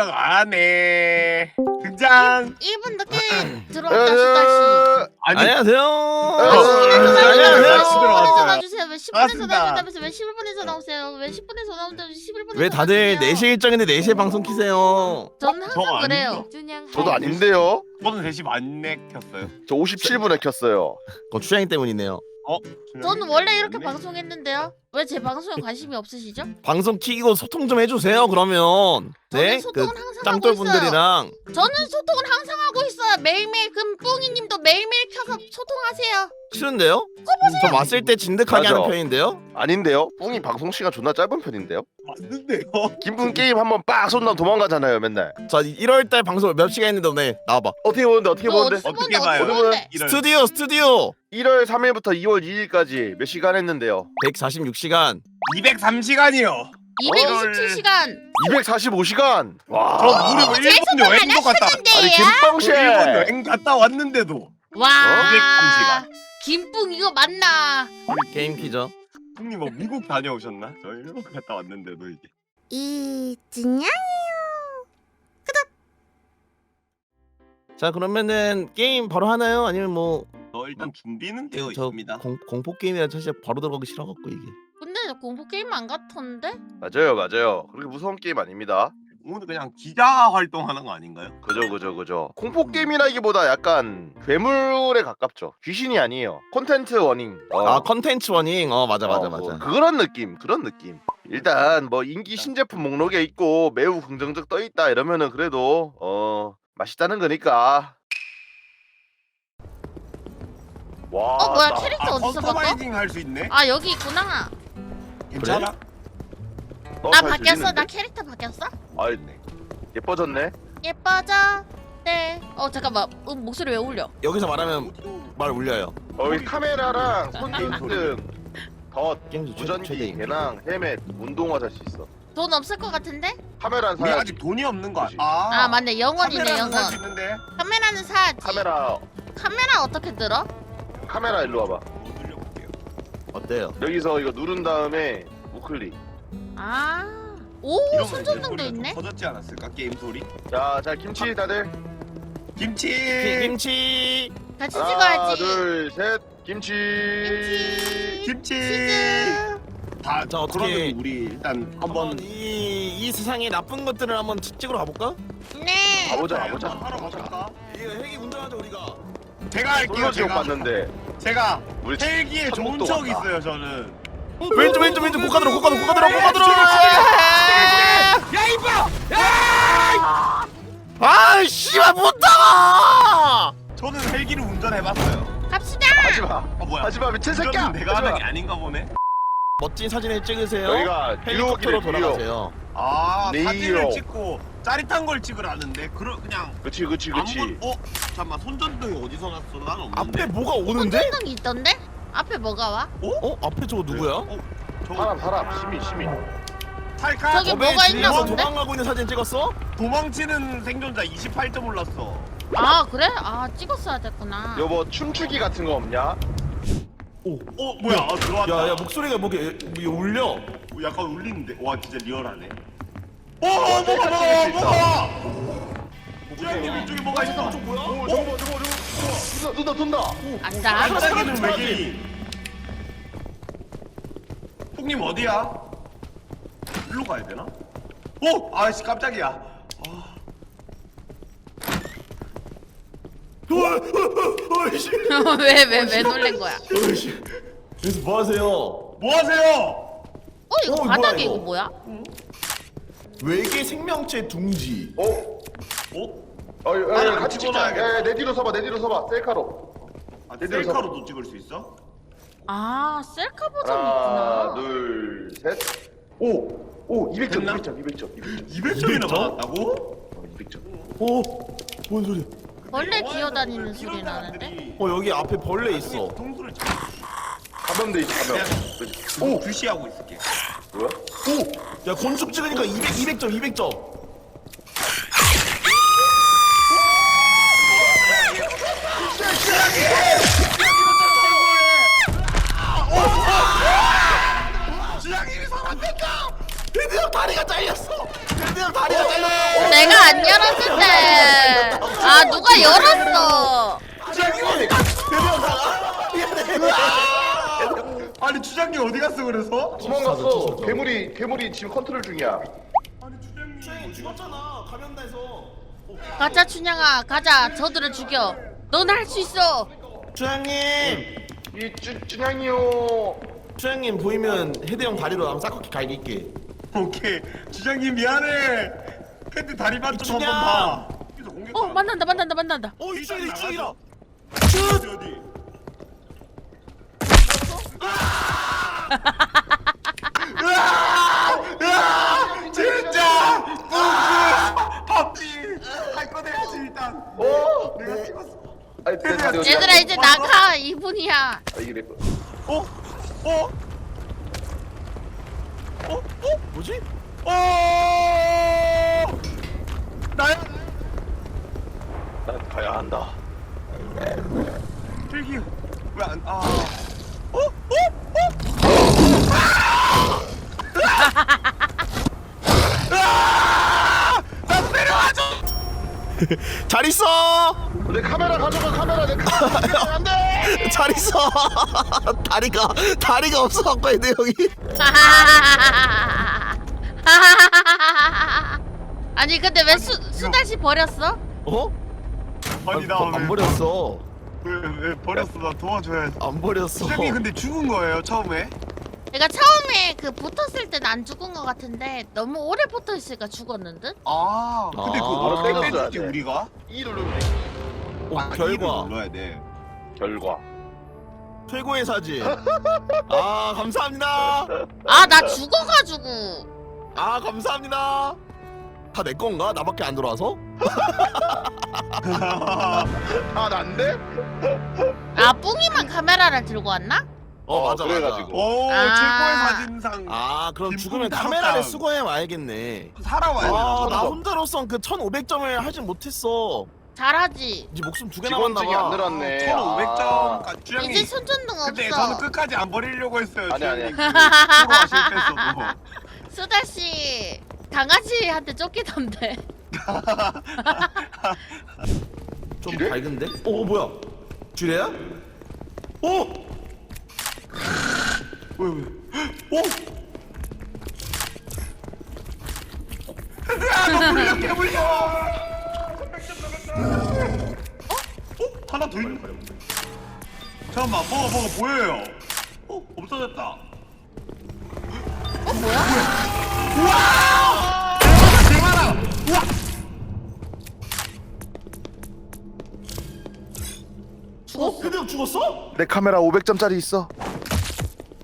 생각 안 하네. 등장. 1분 늦게 들어왔다 수다씨 아니 안녕하세요. 어, 안녕하세요. 아, 시끄러워. 10분에서 나와주세요 왜 10분에서 맞습니다. 나오신다면서 왜 11분에서 나오세요 왜 10분에서 나온다면서 11분에서 왜 다들 4시 일정인데 4시에 방송 키세요? 저는 저 항상 아닌가? 그래요 저도 아닌데요. 저는 대신 안 내 켰어요. 저 57분에 켰어요. 그거 추장이 때문이네요. 저는 원래 이렇게 방송했는데요 왜 제 방송에 관심이 없으시죠? 방송 키고 소통 좀 해주세요. 그러면 네, 저는 그 소통은 항상 하고 짱돌 있어요 분들이랑 저는 소통을 항상 하고 있어요 매일매일 그럼 뿡이님도 매일매일 켜서 소통하세요 싫은데요? 저 왔을 때 진득하게 맞아. 하는 편인데요. 아닌데요? 뿡이 방송 시간 존나 짧은 편인데요. 맞는데요. 김뿡 게임 한번 빡 쏜다면 도망가잖아요, 맨날. 자 1월달 방송 몇 시간 했는데 오늘 나와봐. 어떻게 보는데 어떻게 너 보는데? 어떻게 본데 봐요? 본데 이런. 스튜디오 스튜디오 1월 3일부터 2월 2일까지 몇 시간 했는데요? 146시간. 203시간이요. 227시간 245시간. 저 와. 무려 일본 여행 도 갔다. 아니 네 김빵쉐. 일본 여행 갔다 왔는데도 와 203시간. 김뿡 이거 맞나 게임 키죠. 형님 뭐 미국 다녀오셨나? 저 일본 갔다 왔는데도 이게. 이진양 자 그러면은 게임 바로 하나요? 아니면 뭐저 일단 준비는 되어 저 있습니다. 공, 공포 게임이라 사실 바로 들어가기 싫어갖고 이게. 근데 공포 게임 안 같던데? 맞아요, 맞아요. 그렇게 무서운 게임 아닙니다. 오늘 그냥 기자 활동하는 거 아닌가요? 그죠, 그죠, 그죠. 공포 게임이라기보다 약간 괴물에 가깝죠. 귀신이 아니에요. 콘텐츠 워닝. 어. 아 컨텐츠 워닝. 어 맞아 맞아 어, 뭐 맞아. 그런 느낌, 그런 느낌. 일단 뭐 인기 신제품 목록에 있고 매우 긍정적 떠 있다 이러면은 그래도 어 맛있다는 거니까. 와. 어 뭐야 나- 캐릭터 아, 어디서 바꿔? 커스터마이징 할 수 있네. 아 여기 있구나 괜찮아? 너나잘 바뀌었어? 나 캐릭터 바뀌었어? 아, 예뻐졌네. 예뻐져 네 어 잠깐만 음, 목소리 왜 울려 여기서 말하면 말 울려요. 어, 이 카메라랑 손등등 덧, 게임 최- 무전기, 최대. 개낭, 헬멧, 운동화 살수 있어. 돈 없을 것 같은데? 카메라는 우리 사야지. 아직 돈이 없는 거 그치. 아, 아 맞네 영원이네 카메라는 살수 영원 있는데. 카메라는 사야지 카메라, 카메라 어떻게 들어? 카메라 일로 와봐. 뭐. 어때요? 여기서 이거 누른 다음에 우클릭. 아오 이러면 손전등도 있네 커졌지 않았을까 게임 소리? 자, 자 김치 다들. 김치. 기- 김치. 같이 하나, 찍어야지 둘, 셋. 김치. 김치 김치. 치즈 다 자, 어떻게- 그러면 우리 일단 한번 한번 이, 이 세상의 나쁜 것들을 한번 치- 찍으러 가볼까? 네 가보자, 가보자. 하러 가볼까? 이거 헬기 운전하자 우리가. 제가 할게요. 솔로 지옥 제가. 봤는데 제가 우리 헬기에 좋은 천국도 척 갔다. 있어요 저는. 왼쪽 왼쪽 왼쪽 고가 들어 고가 들어 고가 들어 고가 들어. 야 이봐. 아 씨발 못 따라. 저는 헬기를 운전해봤어요. 갑시다 하지 마. 어 뭐야? 하지 마, 미친 새끼야. 운전은 내가 하는 마. 게 아닌가 보네. 멋진 사진을 찍으세요. 여기가 헬리콥터로 뉴욕. 돌아가세요. 아. 사진을 찍고 짜릿한 걸 찍으라는데 그러 그냥 그치, 그치, 그치. 아무 어 잠깐만 손전등이 어디서 났어? 난 없는데. 앞에 뭐가 오는데? 손전등이 있던데? 앞에 뭐가 와? 어? 앞에 저거 누구야? 어? 저 사람, 사람, 시민, 시민. 탈카 저기 뭐가 있나 본데? 도망가고 있는 사진 찍었어? 도망치는 생존자 28점 올랐어. 아 그래? 아 찍었어야 됐구나 여보 뭐 춤추기 같은 거 없냐? 오. 어 뭐야? 아, 들어왔다. 야야 목소리가 뭐게 뭐 울려? 어, 약간 울리는데. 와 진짜 리얼하네. 오 어, 뭐가 뭐가 뭐가. 지현님 이쪽에 뭐가 있어? 저 뭐야? 오, 저거 봐, 저거, 저거. 돈다, 돈다, 돈다. 앉아 반짝이는 사람이 외계인. 폭님 어디야? 일로 가야 되나? 오! 아씨 깜짝이야. 아, 어이씨. 왜 왜 왜 놀란 거야 어이씨. 여기서 뭐 하세요? 뭐 하세요? 어 이거 어, 뭐야, 바닥에 이거? 이거 뭐야? 외계 생명체 둥지. 어? 어? 어, 어, 아니, 어, 같이 찍자. 야, 야, 내 뒤로 서봐, 내 뒤로 서봐. 셀카로. 아, 내 뒤로 셀카로도 찍을 수 있어? 아 셀카 버전이 하나, 있구나 둘, 셋. 오, 오, 200점, 됐나? 200점, 200점, 200점. 200점이나 200점? 받았다고? 어, 200점. 오. 뭔 소리야? 벌레 기어다니는 소리 나는데? 어 여기 앞에 벌레 있어. 통수를 감염돼 있어, 감염. 그치? 오! 주시하고 있을게. 뭐야? 오. 야 건축 찍으니까 200 200점 200점. 주장님이 살았다! 드디어 다리가 잘렸어. 드디어 다리가 잘렸어. 네 내가 안 열었는데. 아 누가 열었어. 주장님 아니 주장님 어디 갔어 그래서? 도망갔어. 괴물이 괴물이 지금 컨트롤 중이야. 아니 주장님 쟤 죽었잖아 감염돼서 가자 춘향아 가자 저들을 죽여. 넌 할 수 있어. 주장님 이 쭈, 쭈냥이요. 주장님 보이면 헤드형 다리로 한번 싹둑히 갈길게 오케이 주장님 미안해 헤드 다리만 좀 주장! 한번 봐 여기서 공격 어 만난다 만난다 만난다. 어 이쪽이다 이쪽이다 어디 어디 으아! 으아! 진짜 밥지 할거 내야지 일단 어? 내가 찍었어 아니 내 다리 어디 얘들아 이제 나가 2분이야. 아, 이게 내 거. 어? 어? 어? 어? 뭐지? 어? 나야 난 가야 한다. 필기 왜 안 아? 어? 어? 어? 아! 나 때려와줘! 잘 있어 내 카메라 가져가 카메라 내 카메라 안 돼. 잘 있어 다리가 다리가 없어갖고 헤드형이 아니 근데 왜 수, 수다씨 버렸어? 어? 아니 아, 안 버렸어 왜, 왜 버렸어 나 도와줘야지 안 버렸어 수장님 근데 죽은 거예요 처음에? 내가 처음에 그 붙었을 때는 안 죽은 것 같은데 너무 오래 붙어 있으니까 죽었는 듯? 아 근데 아. 그거 바로 떼지 돼. 우리가? 이 누르면 돼. 어, 아, 결과 이를 눌러야 돼 결과. 최고의 사진 아 감사합니다 아 나 죽어가지고 아 감사합니다 다 내 건가? 나밖에 안 돌아와서? 아 난데? 아 뿡이만 카메라를 들고 왔나? 어, 맞아 그래가지고. 오 아. 최고의 사진상 맞아 아 그럼 김풍 죽으면 다섯 카메라를 장. 수거해 와야겠네 살아와야 아 돼 나 혼자로선 그 1500점을 하진 못했어 잘하지 이제 목숨 두 개 남았나 직원증이 안 봐 늘었네. 1500점까지 주장님 이제 손전등 근데 없어 저는 끝까지 안 버리려고 했어요 아니, 아니. 그 프로 하실 때서도 수다씨 강아지한테 쫓기던데 좀 지뢰? 밝은데? 어 뭐야 지뢰야? 어? 왜 왜? 오! 야너 물려 개 물려! 어? 어? 하나 더 있는 거야? 잠깐만 뭐가 뭐가 보여요? 어? 없어졌다 어 뭐야? 우와! 개 많아! 우와! 어? 죽었어? 내 카메라 500점짜리 있어.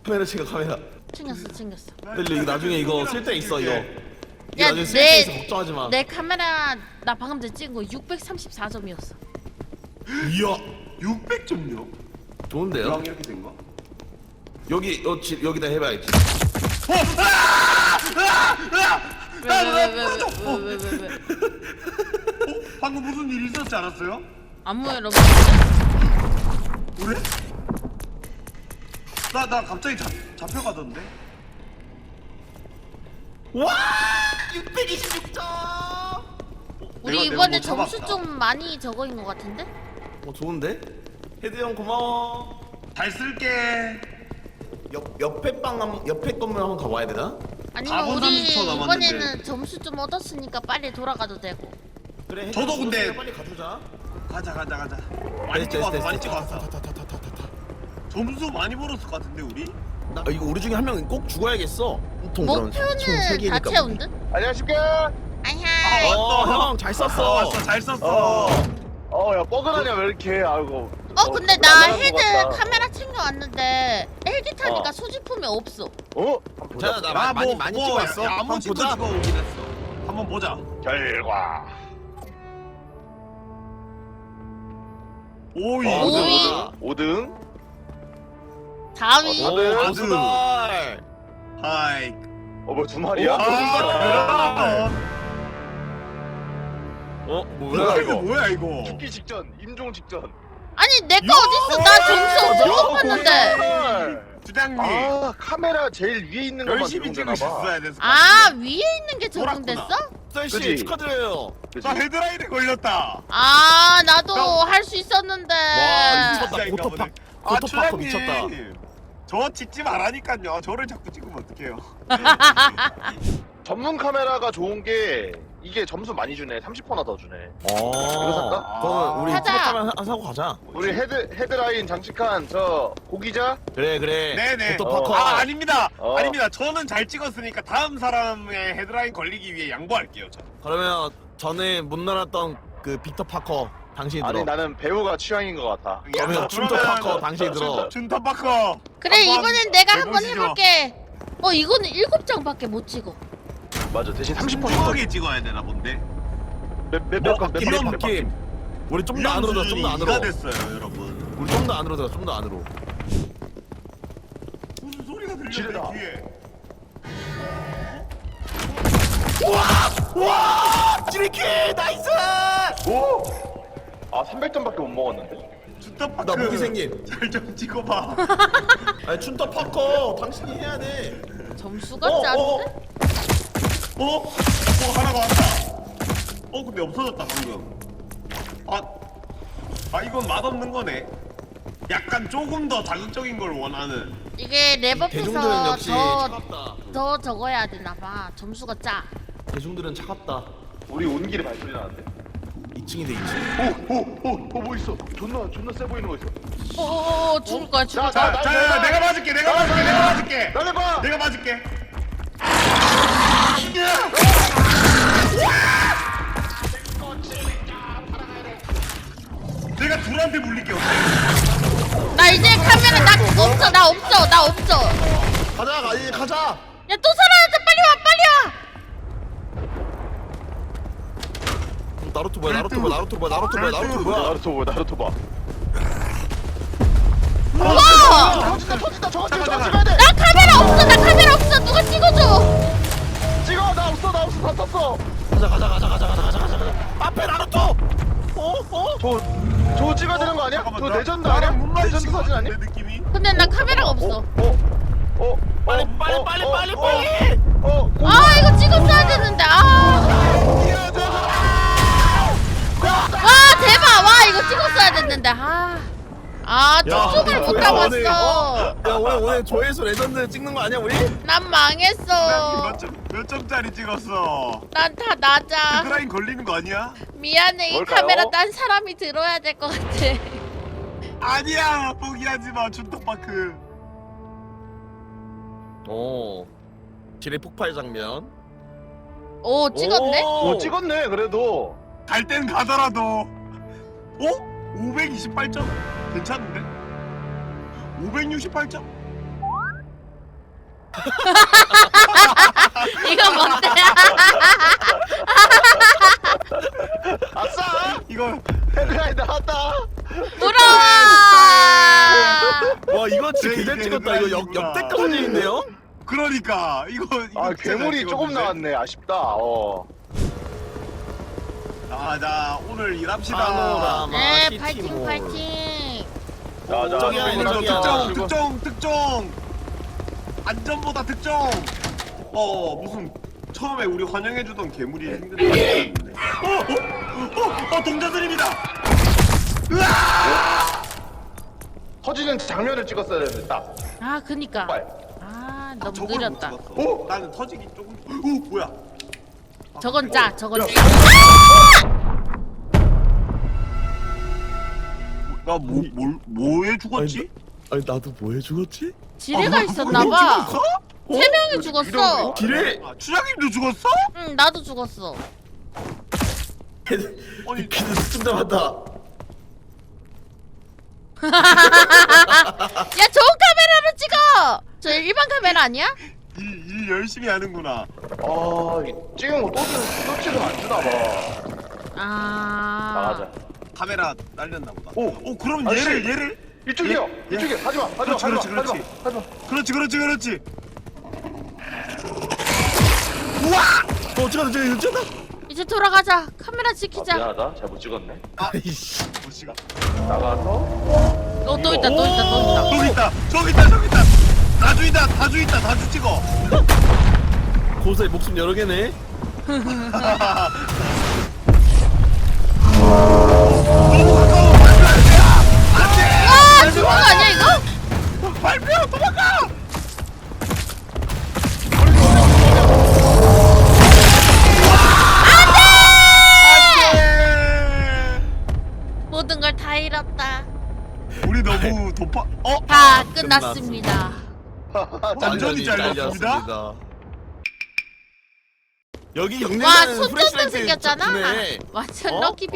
카메라 챙겨 카메라 챙겼어 챙겼어 릴리 이거 나중에 이거 쓸 데 있어 이거 이거 야, 나중에 쓸데 내- 있어 걱정하지 마 내 카메라 나 방금 전에 찍은 거 634점이었어 이야 600점요? 좋은데요? 이왕 이렇게 된 거? 여기 여, 지, 여기다 해봐야지 왜 왜 왜 왜 왜 왜왜 어? 방금 무슨 일 있었지 않았어요? 일없 그래? 나, 나 갑자기 잡, 잡혀가던데? 와 626점 우리 내가- 내가 이번에 뭐 점수 잡았다. 좀 많이 적어인 것 같은데? 어 좋은데? 헤드 형 고마워 잘 쓸게 옆, 옆에 빵 한, 옆에 건물 한번 가봐야 되나? 아니면 가본 우리 30초 남았는데. 이번에는 점수 좀 얻었으니까 빨리 돌아가도 되고 그래 저도 근데- 빨리 가주자 가자 가자 가자 많이 찍어왔어 많이 찍어왔어 타타타타타타타 점수 많이 벌었을 것 같은데 우리? 나 이거 우리 중에 한 명 꼭 죽어야겠어 통 그럼 총세 목표는 개니까 다 채운 듯? 안녕하십니까? 아하 어, 형잘 썼어. 왔어 잘 썼어 어. 어, 야, 뻐근하냐, 왜 이렇게, 아이고. 어 근데 나안 헤드 나간 것 같다. 카메라 챙겨왔는데 헬기 타니까 어. 수지품이 없어 어? 보자. 자, 나 많이 많이 찍어왔어. 야, 한번 한번 찍고 보자. 찍어 오긴 했어 한번 보자 결과. 오이 어, 오이. 5등. 5등. 4위 어, 오 다들. 고수달 하이 어, 뭐, 두 마리야? 아 어 뭐야, 뭐야 이거 이거? 뭐야 이거 죽기 직전, 임종 직전. 아니 내 거 어딨어 나 점수 못 봤는데 주장님 아, 카메라 제일 위에 있는 것만 열심히 봐. 찍으셨어야 돼서 아 위에 있는 게 적용됐어? 썰씨 그치? 축하드려요. 그치? 나 헤드라인에 걸렸다. 아 나도 형. 할수 있었는데. 와, 미쳤다. 보네. 아, 고토파커 추장님. 미쳤다. 저 찍지 말라니까요. 저를 자꾸 찍으면 어떡해요. 전문 카메라가 좋은 게 이게 점수 많이 주네. 30%나 더 주네. 어. 이거 살까? 그럼 우리 가자. 티켓하면 하- 사고 가자. 우리 헤드 헤드라인 장식한 저 고기자 그래 그래. 네네. 고토파커. 아 아닙니다. 어. 아닙니다. 저는 잘 찍었으니까 다음 사람의 헤드라인 걸리기 위해 양보할게요. 저. 그러면 전에 못 날았던 그 빅터 파커 당신이 들어. 아니 나는 배우가 취향인 것 같아. 그러면 춘터 파커 당신이 들어. 준터 파커. 그래 한번 이번엔 내가 한번 해보시죠. 해볼게. 어 이거는 일곱 장밖에 못 찍어. 맞아. 대신 30% 신중하게 찍어야 되나 본데. 몇몇몇 뭐, 이런 이런 느낌. 우리 좀더 안으로 들어. 좀더 안으로. 가 됐어요, 여러분. 우리 좀 더 안으로 들어. 좀 더 안으로. 무슨 소리가 들려? 지르다. 뒤에. 와! 찌리키 나이스! 오! 아 300점밖에 못 먹었는데. 파커. 나 무기 생김. 잘좀 찍어봐. 아니 춘터 파커 당신이 해야 돼. 점수가 어, 짜는데? 어, 어? 어 하나가 왔다. 어 근데 없어졌다 방금. 아, 아 이건 맛없는 거네. 약간 조금 더 자극적인 걸 원하는. 이게 대중들은 랩업해서 역시 더, 차갑다. 더 적어야 되나 봐. 점수가 짜. 대중들은 차갑다. 우리 온 길에 발소리 나는데. 2층인데 2층. 오오오오뭐 있어? 존나 존나 세 보이는 거 있어. 어어어 죽을 거야 죽을 자, 거야. 자, 자, 자, 내가 맞을게, 내가 맞을게, 내가 맞을게. 나를 봐. 내가 맞을게. 내가 둘한테 물릴게 어때? 나 이제 카메라 나 없어 나 없어 나 없어. 가자 가 가자. 야또 살아났다 빨리 와 빨리 와. 나루토 뭐야 나루토 뭐야 나루토 뭐야 나루토 뭐야 나루토 뭐야. 나루토 봐 나루토 봐. 와! 터진다 터진다 저거 찍어 잠깐, 저거 찍어야 돼. 나 카메라 없어 나 카메라 없어 누가 찍어줘. 찍어 나 없어 나 없어 다 떴어. 가자 가자 가자 가자 가자 가자 가자 가자. 앞에 나루토. 어 어. 저 저거 찍어야 되는 거 아니야? 저 나- 레전드 아니야? 레전드 사진 아니야? 내 느낌이? 근데 나 카메라가 없어. 어? 어? 빨리 어? 빨리 어? 빨리 어? 빨리 어? 빨리. 어? 어? 아 이거 찍었어야 되는데 아. 와 대박 와 이거 찍었어야 됐는데 아. 아 초점을 못 잡았어. 어? 야 오늘 오늘 조회수 레전드 찍는 거 아니야 우리? 난 망했어. 몇, 점, 몇 점짜리 찍었어? 난 다 낮아. 헤드라인 걸리는 거 아니야? 미안해 이 뭘까요? 카메라 딴 사람이 들어야 될 것 같아. 아니야 포기하지 마 준터파크 어. 지뢰 폭발 장면. 오 찍었네? 오, 어 찍었네 그래도. 갈 땐 가더라도 어? 528점? 괜찮은데? 568점? 이거 뭔데? 아싸! 이거 헤드라인 나왔다. 부러워. 와 이거 진짜 제 개잘 이게 찍었다 이거 역 헤드라인이구나. 역대급 사진인데요? 그러니까 이거, 이거 아 진짜 괴물이 잘 조금 찍었는데? 나왔네 아쉽다. 어. 자, 자 오늘 일합시다 파노라마 네 시티모. 파이팅 파이팅. 자 자. 저기야, 오늘 저 저기야. 특정 특정 특정 안전보다 특정 어 무슨 처음에 우리 환영해주던 괴물이 생겼는데 어? 어? 어? 어? 동자들입니다 터지는 장면을 찍었어야 되는데 딱. 아 그니까. 빨. 아 너무 저걸 못 느렸다. 찍었어. 오! 나는 터지기 조금 오 뭐야 저건 짜 저건 짜. 나뭐 뭘 뭐에 죽었지? 아니 나도 뭐해 죽었지? 지뢰가 아, 있었나봐. 죽었어? 세 명이 죽었어. 지뢰! 아, 추장님도 죽었어? 응 나도 죽었어. 아니 키드 수준 잡았다. 야 좋은 카메라로 찍어. 저 일반 카메라 아니야? 일, 일 열심히 하는구나 아 찍은 거 또지는 또지는 안 주나 봐. 아. 나가자. 카메라 날렸나 보다 오! 오 그럼 아저씨! 얘를 얘를 이쪽이요. 예? 이쪽이. 하지 마. 하지 마. 그렇지, 하지 마. 그렇지, 하지 마. 그렇지. 하지 마. 그렇지 그렇지 그렇지 어 찍었다 찍었다 찍었다. 이제 돌아가자. 카메라 아, 지키자. 미안하다. 잘못 찍었네. 아 이씨. 보시가 나가서 어 또 있다 또 있다 또 있다. 저기 있다 저기 있다 저기 있다 다주 있다 다주 있다 다주 찍어 고수의 목숨 여러 개네. 와 죽은 거 아니야 이거? 발표 도망가! 모든 걸 다 잃었다. 우리 너무 도파 어? 다 끝났습니다. 완전히 잘렸습니다. 여기 와 영리한 손전등 생겼잖아. 네. 완전 어? 럭키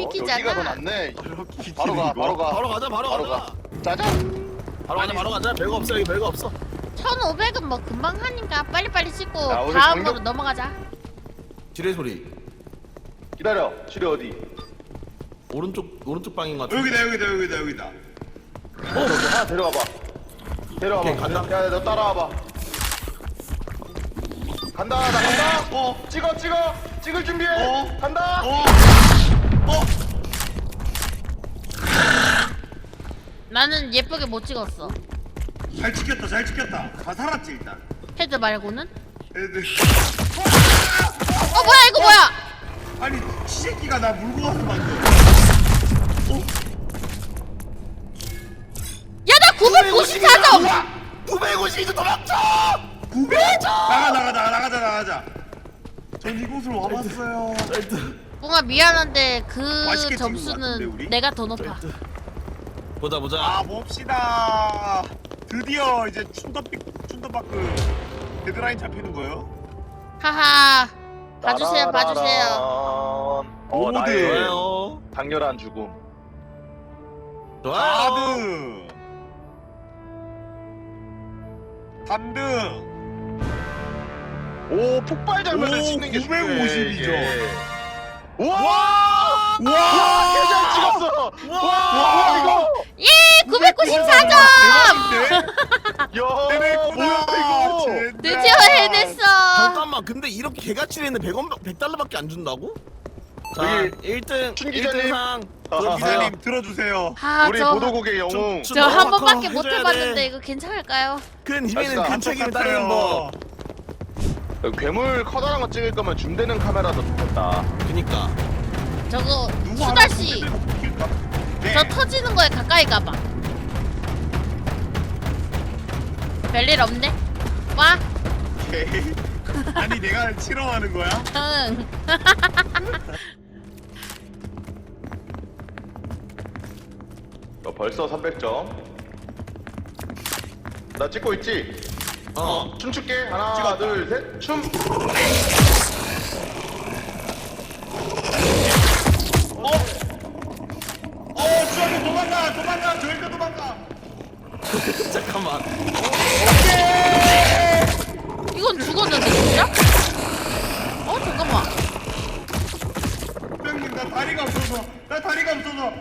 여기가 더. 낫네. 이렇게 바로 가, 바로 가. 바로 가자 바로 바로 가자. 가. 짜잔. 바로 가자 바로 가자. 별거 없어 여기 별거 없어. 1,500은 뭐 금방 하니까 빨리빨리 찍고 야, 우리 다음으로 장갑- 넘어가자. 지뢰 소리. 기다려. 지뢰 어디? 오른쪽 오른쪽 방인 것 같은데. 여기다 여기다 여기다 여기다 어, 저기 하나 데려와 봐. 내려와봐. 간다. 야, 야, 너 따라와봐. 간다, 나 간다. 어. 찍어, 찍어. 찍을 준비해. 어. 간다. 어. 어. 나는 예쁘게 못 찍었어. 잘 찍혔다. 잘 찍혔다. 다 살았지 일단. 헤드 말고는? 애들. 어 뭐야 이거 뭐야? 아니 시새끼가 나 물고 와서 만든. 994점! 952도 도망쳐! 900! 나가 나가 나가 나가자 나가자. 전 이곳으로 와봤어요. 뽕아 미안한데 그 맛있게 같은데, 내가 더 높아 보자 보자. 아 봅시다. 드디어 이제 춘더바크 데드라인 잡히는 거예요? 하하 봐주세요 봐주세요 어, 오대 당렬한 죽음. 좋아요. 3등 오, 폭발 장면을 오, 찍는 게 950 이죠. 와! 와! 와! 개잘 찍었어. 와! 와, 이거. 예 994점. 야, 대박이다 뭐야 이거? 드디어 해냈어. 잠깐만 근데 이렇게 개가치리는 100원 100달러밖에 안 준다고? 자, 여기 1등 춘 기자님. 1등상 아하. 기자님 들어주세요 우리 아저 보도국의 영웅. 저- 저한 너무 번밖에. 못 해줘야 해봤는데 돼. 이거 괜찮을까요? 큰 힘에는. 큰 책임이 따르는 법. 괴물 커다란 거 찍을 거면 줌되는 카메라도 좋겠다. 그니까 저거 누구 수다 하나 씨. 손 들고 붙일까? 네. 저 터지는 거에 가까이 가봐. 별일 없네. 와. 오케이. 아니 내가 실험하는 거야? 응. 너 벌써 300점. 나 찍고 있지? 어 춤출게. 하나. 둘, 셋. 춤. 어 주한이 도망가 도망가 저희도 도망가 잠깐만 이건 죽었는데 진짜? 어 잠깐만. 형님 나 다리가 없어서 나 다리가 없어서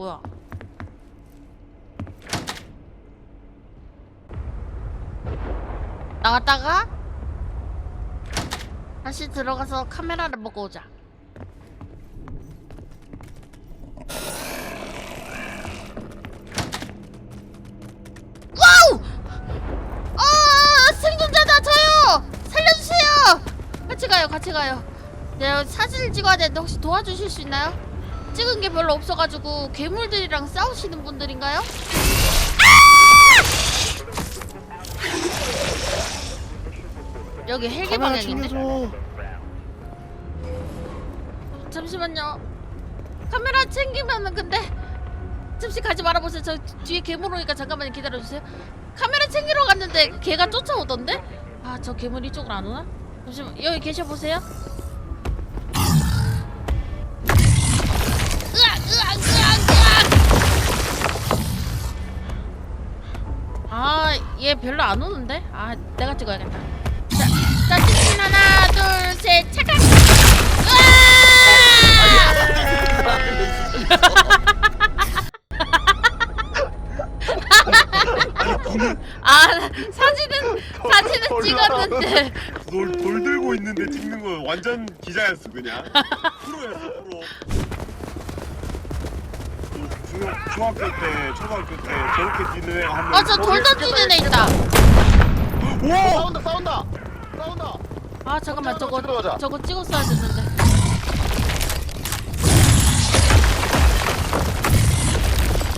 뭐야? 나갔다가 다시 들어가서 카메라를 보고 오자. 와우! 아 생존자다 저요! 살려주세요! 같이 가요 같이 가요. 내가 사진을 찍어야 되는데 혹시 도와주실 수 있나요? 찍은 게 별로 없어가지고 괴물들이랑 싸우시는 분들인가요? 아! 여기 헬기 방향인데? 잠시만요. 카메라 챙기면은 근데 잠시 가지 말아보세요. 저 뒤에 괴물 오니까 잠깐만 기다려주세요. 카메라 챙기러 갔는데 걔가 쫓아오던데? 아 저 괴물 이쪽으로 안 오나? 잠시만 여기 계셔보세요. 얘 별로 안 오는데? 아 내가 찍어야겠다. 자, 자 찍힌 하나 둘셋 차각 아 사진은 사진은 찍었는데. 돌, 돌 들고 있는데 찍는 거 완전 기자였어 그냥. 프로였어 프로 중학, 중학교 때 초등학교 때 저렇게 뛰는 애가 한명 어저돌 던지는 애 있다 오! 싸운다 싸운다 싸운다 아 잠깐만 저거 들어가자. 저거 찍었어야 됐는데.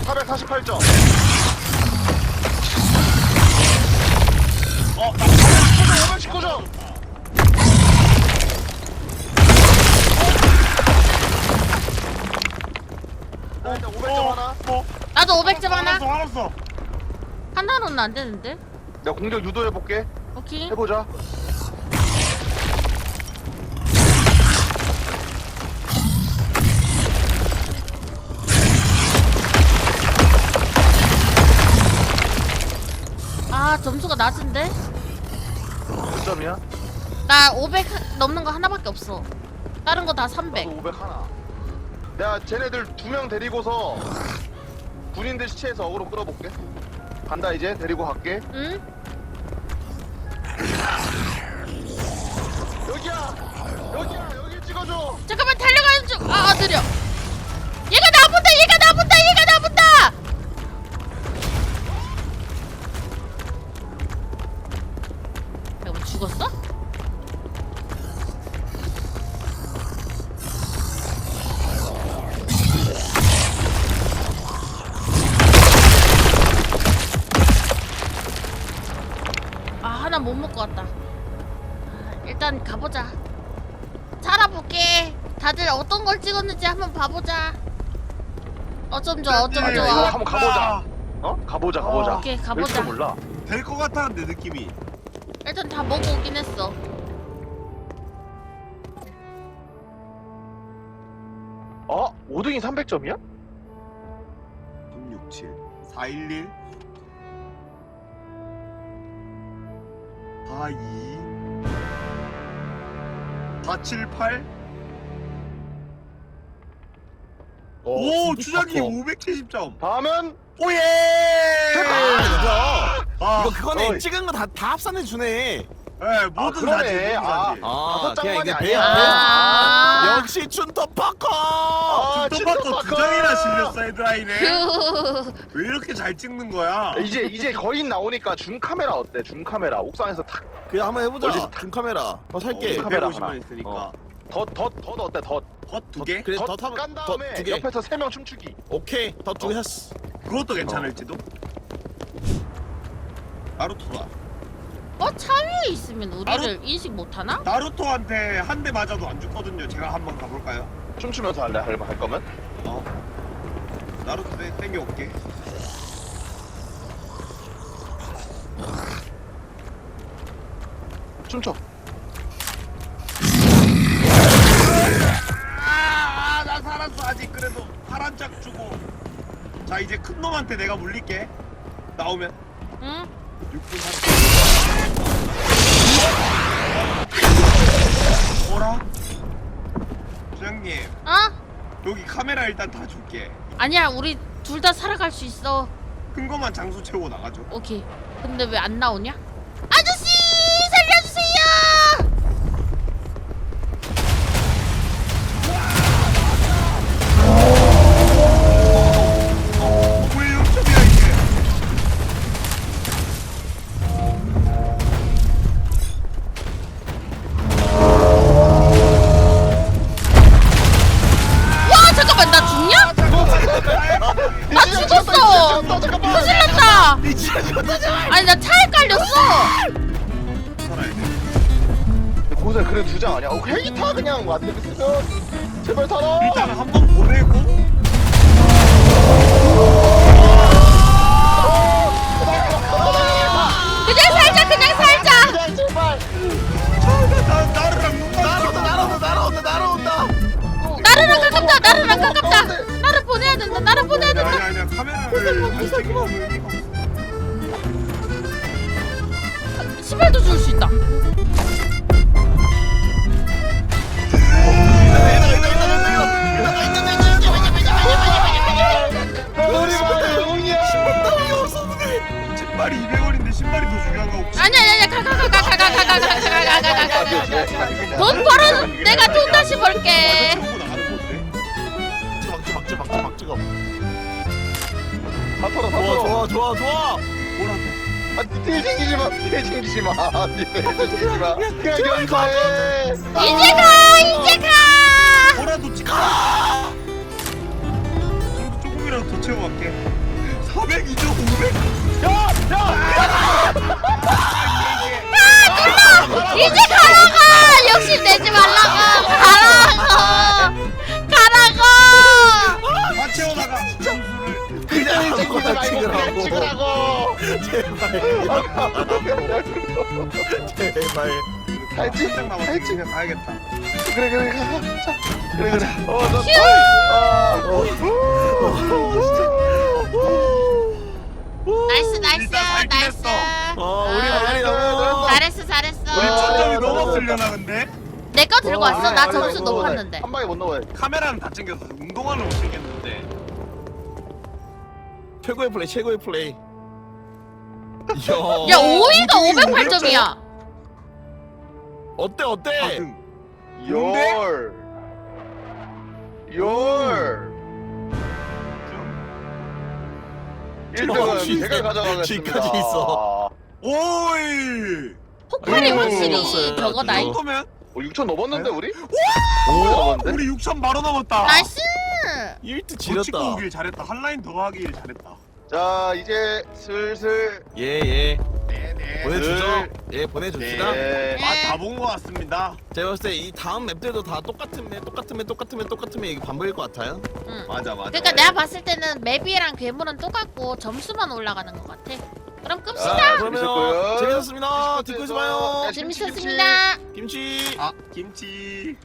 사 448점 어, 나 519점 일단 500점 어, 하나 어, 나도 500점 하나. 알았어, 알았어. 하나로는 안 되는데. 내가 공격 유도해 볼게 오케이. 해보자 아 점수가 낮은데? 몇 점이야? 나 500 넘는 거 하나밖에 없어. 다른 거 다 300. 나도 500 하나 내가 쟤네들 두 명 데리고서 군인들 시체에서 어그로 끌어볼게 간다 이제 데리고 갈게 응? 여기야 여기야 여기 찍어줘 잠깐만 달려가는 중. 아, 아 느려. 얘가 나본다. 얘가 나본다. 얘가 나본다. 내가 뭐 죽었어? 먹고. 아, 일단 가보자. 살아볼게. 다들 어떤 걸 찍었는지 한번 봐보자. 어쩜 좋아, 어쩜 아니야, 이거 좋아. 한번 가보자. 어? 가보자 가보자 오케이, 왠지 가보자. 몰라 될것 같았는데 느낌이. 일단 다 먹어오긴 했어. 어? 5등이 300점이야? 367, 411, 42, 478. 오, 주장님 570점. 다음은 오예! 아, 아, 이거 그거네 어이. 찍은 거 다 다 합산해 주네. 네, 모든 그러네. 사진, 모든 아. 사진. 아, 다섯 그냥 장만이 이게. 배야. 아. 역시 춘터 파커. 아, 또 받고 두 장이나 실렸어, 그 헤드라인에. 휴. 왜 이렇게 잘 찍는 거야? 이제 이제 거의 나오니까 줌 카메라 어때? 줌 카메라 옥상에서 탁. 그냥 한번 해보자. 줌 카메라. 어 살게. 어, 카메라 150만 하나. 있으니까. 덧덧덧 어때? 덧. 헛두 개? 그래 더덧 타면 깐 다음에 더두 개. 옆에서 세 명 춤추기. 오케이 더 두개 했어. 그것도 괜찮을지도? 나루토다. 어, 차 위에 있으면 우리를 인식 못하나? 나루토한테 한 대 맞아도 안 죽거든요. 제가 한번 가볼까요? 춤추면서 할래? 할, 할 거면? 어. 나루토 땡- 땡겨올게. 춤춰. 아, 나 살았어 아직 그래도 파란 짝 주고. 자 이제 큰 놈한테 내가 물릴게. 나오면 응? 6분 한. 뭐라? 주장님 어? 여기 카메라 일단 다 줄게. 아니야, 우리 둘 다 살아갈 수 있어. 큰 것만 장수 채우고 나가죠. 오케이. 근데 왜 안 나오냐? 아저 고세 그래 두장 아니야? 어, 헬기 타 그냥 완전 쓰면 제발 타라. 일단 한 번 보내고 그냥 살자, 그냥 살자! 그냥 제발. 나 나르랑 눈 날아온다 날아온다 날아온다 날아온다. 나르랑 가깝다, 나르랑 가깝다! 나를 보내야 된다, 나를 보내야 아니 된다! 아니 아니 카메라를 안 없어. 시발도 줄 수 있다. 돈 벌어, 내가 돈 다시 벌게. 다 털어 다 좋아 털어. 좋아 좋아 좋아. 아, 뒤에 챙기지 마. 뒤에 챙기지 마. 뒤에 챙기지 마. 그냥 연사해. 이제 가 이제 가 뭐라도 찍어. 조금이라도 더 채워 갈게. 402점 500. 야, 야. 이제 가라고 욕심 내지 말라고 가라고 가라고 다 채워나가. 그냥 아무거나 찍으라고. 찍으라고. 제발. 갈지? 그냥 가야겠다. 그래 그래 가. 자, 그래 그래. 어, 너. 휴 나이스 나이스 일단 나이스 했어. 어 우리 아, 많이 넘어 잘했어 잘했어 우리 아, 천점이 네, 넘었으려나 근데? 내 거 들고 왔어 나 점수 높았는데 한 방에 못 넣어야 돼. 카메라는 다 챙겼어. 운동화는 못 챙겼는데. 최고의 플레이 최고의 플레이 야 야 5위가 508점이야 어때 어때 가등. 열. 열. 1등은 쥐- 제가 가져가겠습니다. 쥐까지 있어. 오이. 폭발이 음, 확실히 없어요. 저거다 이이 정도면 어, 6천 넘었는데 우리? 오! 넘었는데? 우리 6천 바로 넘었다. 나이스 1트 더 찍고 지렸다 오길 잘했다. 한 라인 더 하길 잘했다. 자 이제 슬슬 예예 네네. 보내주죠 예 보내줍시다 네. 아 다 본 것 같습니다. 제가 봤을 때 이 다음 맵들도 다 똑같은 맵 똑같은 맵 똑같은 맵 똑같은 맵 이게 반복일 것 같아요 응. 맞아 맞아. 그러니까 내가 봤을 때는 맵이랑 괴물은 똑같고 점수만 올라가는 것 같아 그럼 끕시다. 자, 그러면 재밌었고요. 재밌었습니다. 듣고 있어봐요. 네, 재밌었습니다. 김치. 아 김치.